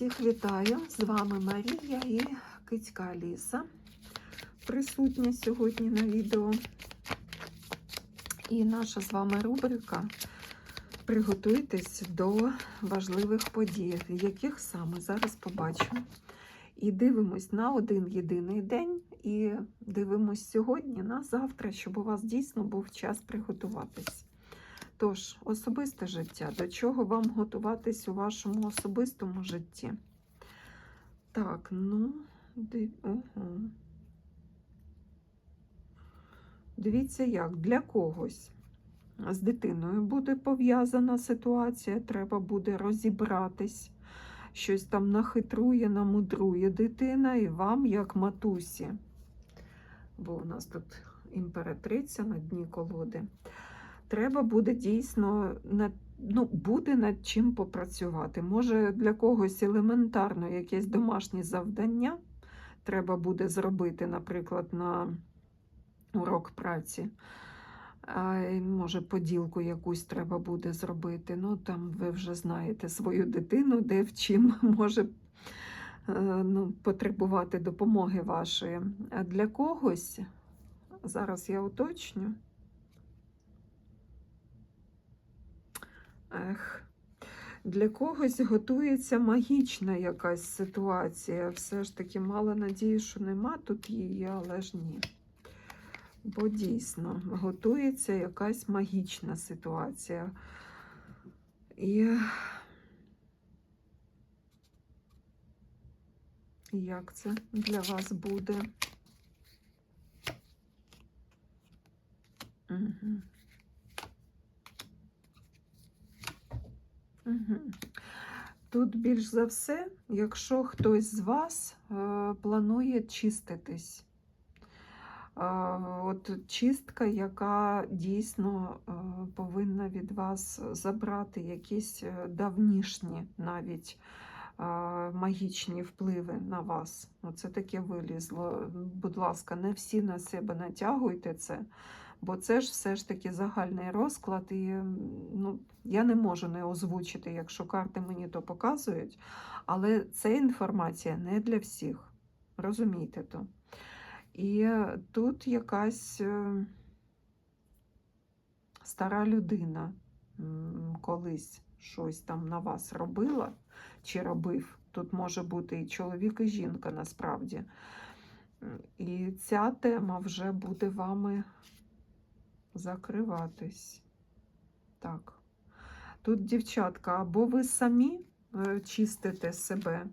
Всіх вітаю! З вами Марія і Кицька Аліса. Присутня сьогодні на відео. І наша з вами рубрика Приготуйтесь до важливих подій, яких саме зараз побачимо. І дивимось на один єдиний день, і дивимось сьогодні на завтра, щоб у вас дійсно був час приготуватись. Тож, особисте життя, до чого вам готуватись у вашому особистому житті? Так, ну, див... угу. дивіться, як для когось з дитиною буде пов'язана ситуація, треба буде розібратись. Щось там нахитрує, намудрує дитина, і вам, як матусі, бо у нас тут імператриця на дні колоди треба буде дійсно над, ну, буде над чим попрацювати. Може, для когось елементарно якесь домашнє завдання треба буде зробити, наприклад, на урок праці. А, може, поділку якусь треба буде зробити. Ну, там ви вже знаєте свою дитину, де в чим може ну, потребувати допомоги вашої. А для когось, зараз я уточню. Ех, для когось готується магічна якась ситуація. Все ж таки мала надію, що нема тут її, але ж ні. Бо дійсно готується якась магічна ситуація. І як це для вас буде? Угу. Тут більш за все, якщо хтось з вас е, планує чиститись, е, от чистка, яка дійсно е, повинна від вас забрати якісь е, давнішні навіть магічні впливи на вас. Оце таке вилізло. Будь ласка, не всі на себе натягуйте це. Бо це ж все ж таки загальний розклад, і ну, я не можу не озвучити, якщо карти мені то показують. Але ця інформація не для всіх. Розумієте то. І тут якась е, стара людина колись щось там на вас робила чи робив. Тут може бути і чоловік, і жінка насправді. І ця тема вже буде вами закриватись. Так. Тут, дівчатка, або ви самі е, чистите себе,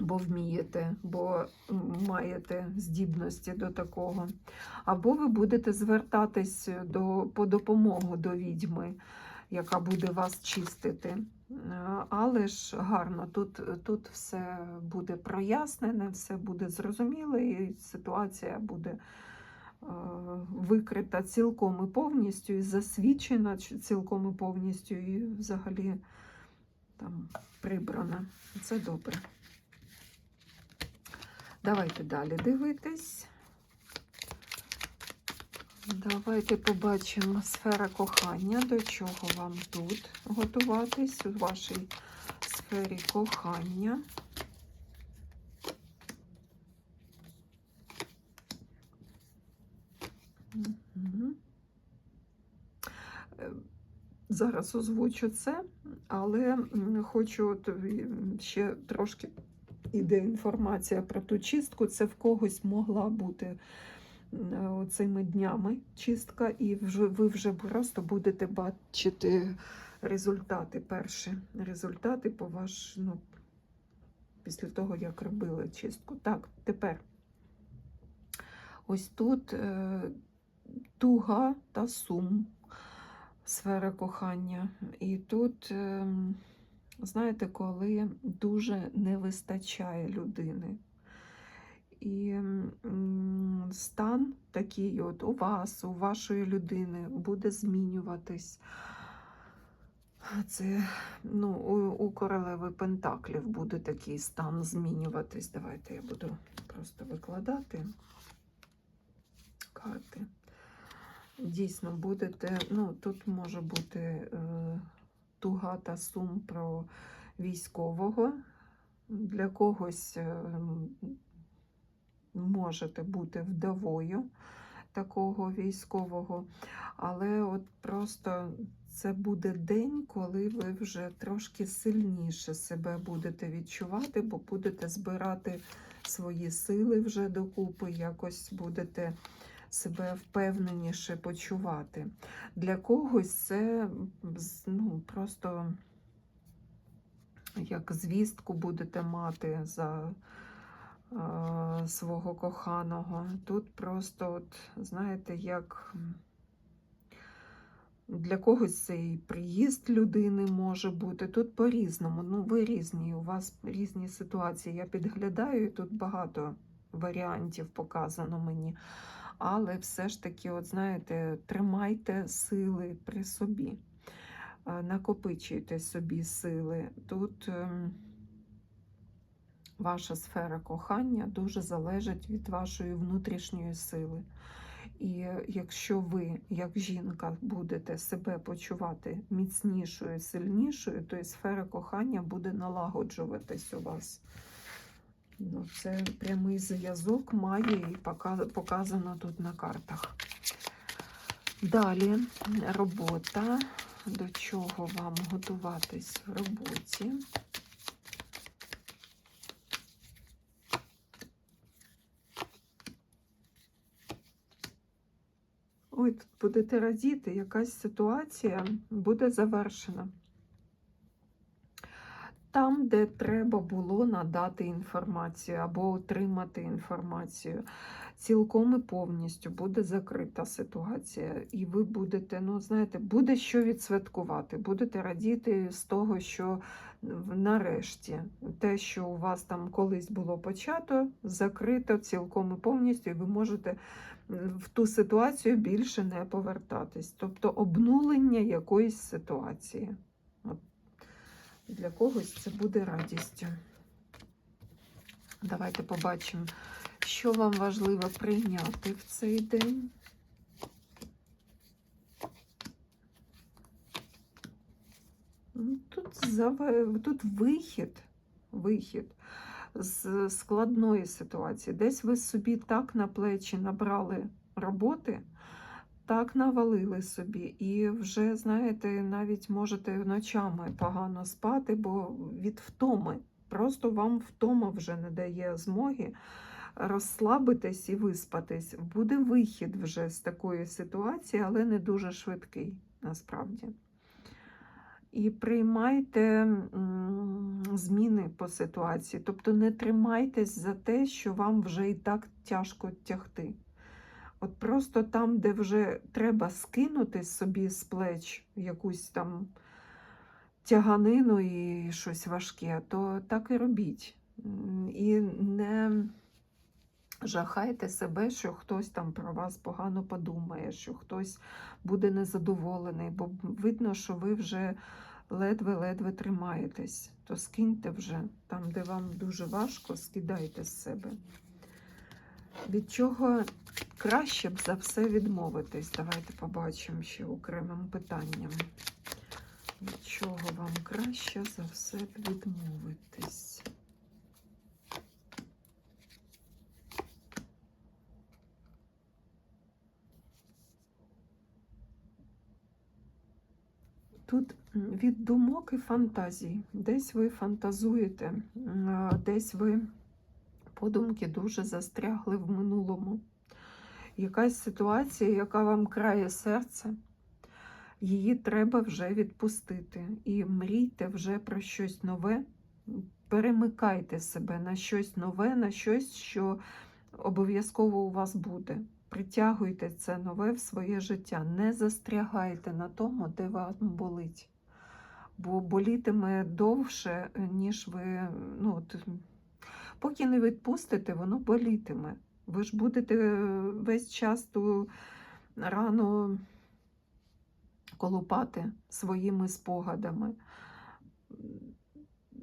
бо вмієте, бо маєте здібності до такого, або ви будете звертатись до, по допомогу до відьми, яка буде вас чистити. Е, але ж гарно, тут тут все буде прояснене, все буде зрозуміло, і ситуація буде викрита цілком і повністю, і засвідчена цілком і повністю, і взагалі там прибрана. Це добре. Давайте далі дивитись. Давайте побачимо сфера кохання, до чого вам тут готуватись у вашій сфері кохання. Е, зараз озвучу це, але хочу ще трошки іде інформація про ту чистку. Це в когось могла бути цими днями чистка, і вже, ви вже просто будете бачити результати, перші результати по ваш, ну, після того, як робили чистку. Так, тепер ось тут е, туга та сум, сфера кохання. І тут, ем, знаєте, коли дуже не вистачає людини. І стан такий от у вас, у вашої людини буде змінюватись. Це ну, у, у королеви Пентаклів буде такий стан змінюватись. Давайте я буду просто викладати карти дійсно будете, ну, тут може бути е, туга та сум про військового, для когось е, можете бути вдовою такого військового, але от просто це буде день, коли ви вже трошки сильніше себе будете відчувати, бо будете збирати свої сили вже докупи, якось будете себе впевненіше почувати. Для когось це ну, просто як звістку будете мати за е, свого коханого. Тут просто, от, знаєте, як для когось цей приїзд людини може бути. Тут по-різному. Ну, ви різні, у вас різні ситуації. Я підглядаю, і тут багато варіантів показано мені. Але все ж таки, от знаєте, тримайте сили при собі, Е, накопичуйте собі сили. Тут ем, ваша сфера кохання дуже залежить від вашої внутрішньої сили. І якщо ви, як жінка, будете себе почувати міцнішою, сильнішою, то і сфера кохання буде налагоджуватись у вас. Ну, це прямий зв'язок має і показано тут на картах. Далі робота. До чого вам готуватись в роботі? Ой, тут будете радіти, якась ситуація буде завершена. Там, де треба було надати інформацію або отримати інформацію, цілком і повністю буде закрита ситуація, і ви будете, ну знаєте, буде що відсвяткувати, будете радіти з того, що нарешті те, що у вас там колись було почато, закрито цілком і повністю, і ви можете в ту ситуацію більше не повертатись. Тобто обнулення якоїсь ситуації. От для когось це буде радістю. Давайте побачимо, що вам важливо прийняти в цей день. Ну, Тут, заве- тут вихід, вихід з складної ситуації. Десь ви собі так на плечі набрали роботи, так навалили собі, і вже, знаєте, навіть можете ночами погано спати, бо від втоми. Просто вам втома вже не дає змоги розслабитись і виспатись. Буде вихід вже з такої ситуації, але не дуже швидкий насправді. І приймайте зміни по ситуації. Тобто не тримайтесь за те, що вам вже і так тяжко тягти. От просто там, де вже треба скинути собі з плеч якусь там тяганину і щось важке, то так і робіть. І не жахайте себе, що хтось там про вас погано подумає, що хтось буде незадоволений, бо видно, що ви вже ледве-ледве тримаєтесь. То скиньте вже там, де вам дуже важко, скидайте з себе. Від чого краще б за все відмовитись? Давайте побачимо ще окремим питанням. Від чого вам краще за все відмовитись? Тут від думок і фантазій. Десь ви фантазуєте, десь ви подумки дуже застрягли в минулому. Якась ситуація, яка вам крає серце, її треба вже відпустити. І мрійте вже про щось нове, перемикайте себе на щось нове, на щось, що обов'язково у вас буде. Притягуйте це нове в своє життя. Не застрягайте на тому, де вам болить. Бо болітиме довше, ніж ви. Ну, поки не відпустите, воно болітиме. Ви ж будете е, весь час ту рану колупати своїми спогадами.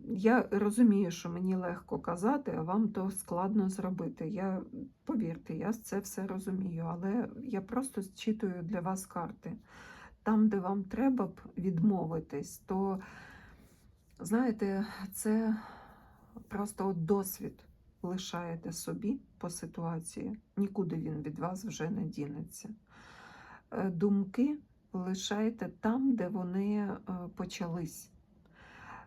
Я розумію, що мені легко казати, а вам то складно зробити. Я, повірте, я це все розумію, але я просто зчитую для вас карти. Там, де вам треба б відмовитись, то Знаєте, це просто от досвід лишаєте собі по ситуації, нікуди він від вас вже не дінеться. Е, Думки лишаєте там, де вони е, почались.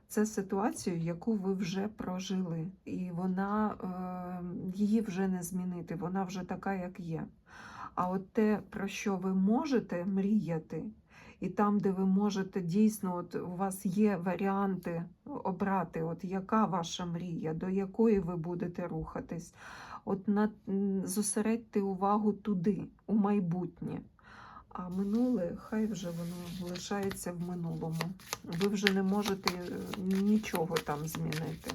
Це ситуацію, яку ви вже прожили, і вона е, її вже не змінити, вона вже така, як є. А от те, про що ви можете мріяти, і там, де ви можете дійсно, от у вас є варіанти обрати, от яка ваша мрія, до якої ви будете рухатись, от на, зосередьте увагу туди, у майбутнє. А минуле, хай вже воно лишається в минулому. Ви вже не можете е, нічого там змінити.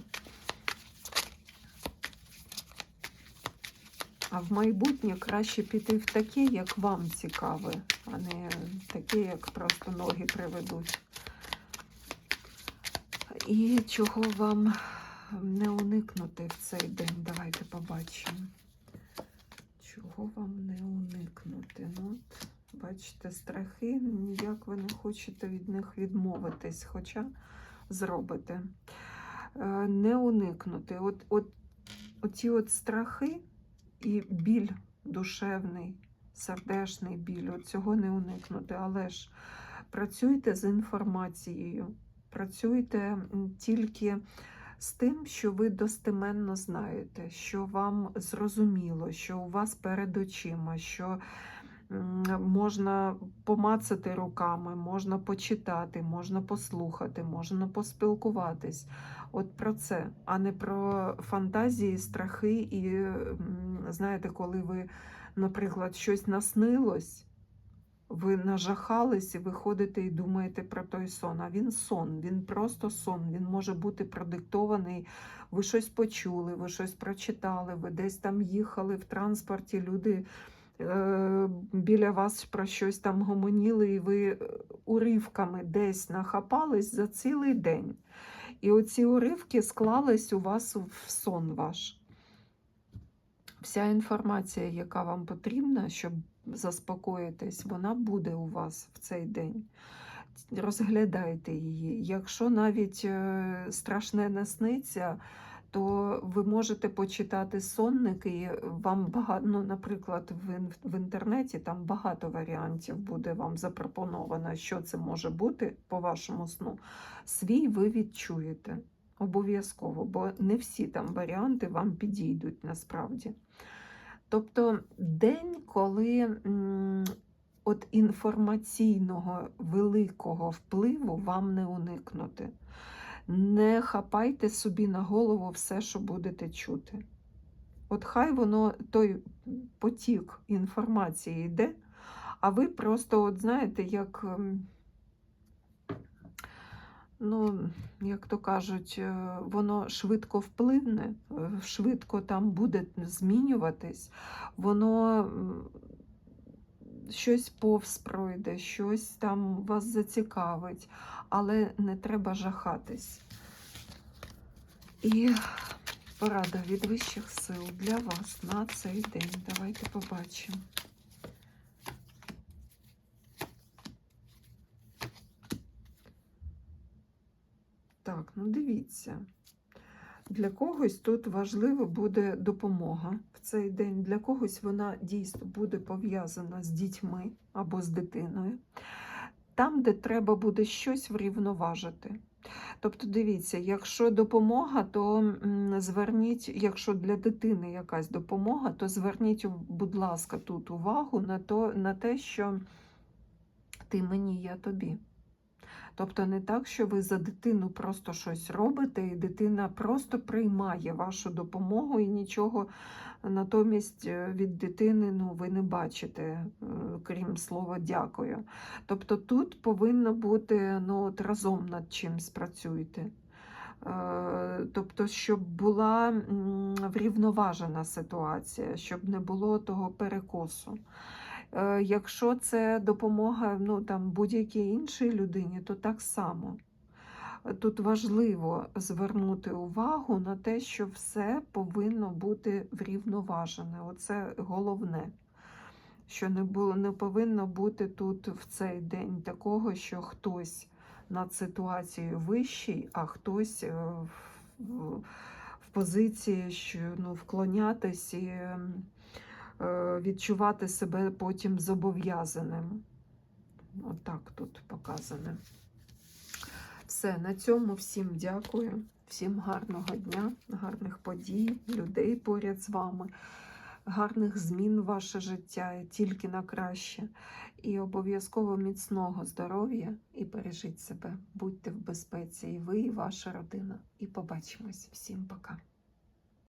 А в майбутнє краще піти в таке, як вам цікаве, а не таке, як просто ноги приведуть. І чого вам не уникнути в цей день? Давайте побачимо. Чого вам не уникнути? Ну, от, бачите, страхи, ніяк ви не хочете від них відмовитись, хоча зробите. Е, Не уникнути. От, от, оці от страхи і біль душевний, сердешний біль, от цього не уникнути. Але ж працюйте з інформацією, працюйте тільки з тим, що ви достеменно знаєте, що вам зрозуміло, що у вас перед очима, що можна помацати руками, можна почитати, можна послухати, можна поспілкуватись. От про це, а не про фантазії, страхи. І знаєте, коли ви, наприклад, щось наснилось, ви нажахались і ви ходите і думаєте про той сон. А він сон, він просто сон. Він може бути продиктований. Ви щось почули, ви щось прочитали, ви десь там їхали в транспорті, люди біля вас про щось там гомоніли, і ви е, уривками десь нахапались за цілий день. І оці уривки склались у вас в сон ваш. Вся інформація, яка вам потрібна, щоб заспокоїтись, вона буде у вас в цей день. Розглядайте її. Якщо навіть е, страшне не сниться, то ви можете почитати сонник, і вам багато, ну, наприклад, в, в інтернеті там багато варіантів буде вам запропоновано, що це може бути по вашому сну. Свій ви відчуєте обов'язково, бо не всі там варіанти вам підійдуть насправді. Тобто день, коли от інформаційного великого впливу вам не уникнути. Не хапайте собі на голову все, що будете чути. От хай воно той потік інформації йде, а ви просто, от знаєте, як, ем, ну, як то кажуть, е, воно швидко впливне, е, швидко там буде змінюватись, воно щось повз пройде, щось там вас зацікавить, але не треба жахатись. І порада від вищих сил для вас на цей день. Давайте побачимо. Так, ну дивіться. Для когось тут важливо буде допомога в цей день. Для когось вона дійсно буде пов'язана з дітьми або з дитиною. Там, де треба буде щось врівноважити. Тобто, дивіться, якщо допомога, то зверніть, якщо для дитини якась допомога, то зверніть, будь ласка, тут увагу на, то, на те, що ти мені, я тобі. Тобто не так, що ви за дитину просто щось робите, і дитина просто приймає вашу допомогу і нічого натомість е, від дитини ну, ви не бачите, е, крім слова дякую. Тобто тут повинно бути ну, от разом над чимсь працюйте. Е, Тобто, щоб була врівноважена ситуація, щоб не було того перекосу. Е, Якщо це допомога ну, там, будь-якій іншій людині, то так само. Тут важливо звернути увагу на те, що все повинно бути врівноважене. Оце головне. Що не було, не повинно бути тут в цей день такого, що хтось над ситуацією вищий, а хтось е, в, в- в позиції, що ну, вклонятись і відчувати себе потім зобов'язаним. Отак тут показане. Все, на цьому всім дякую. Всім гарного дня, гарних подій, людей поряд з вами, гарних змін в ваше життя тільки на краще. І обов'язково міцного здоров'я і бережіть себе. Будьте в безпеці, і ви, і ваша родина. І побачимось. Всім пока.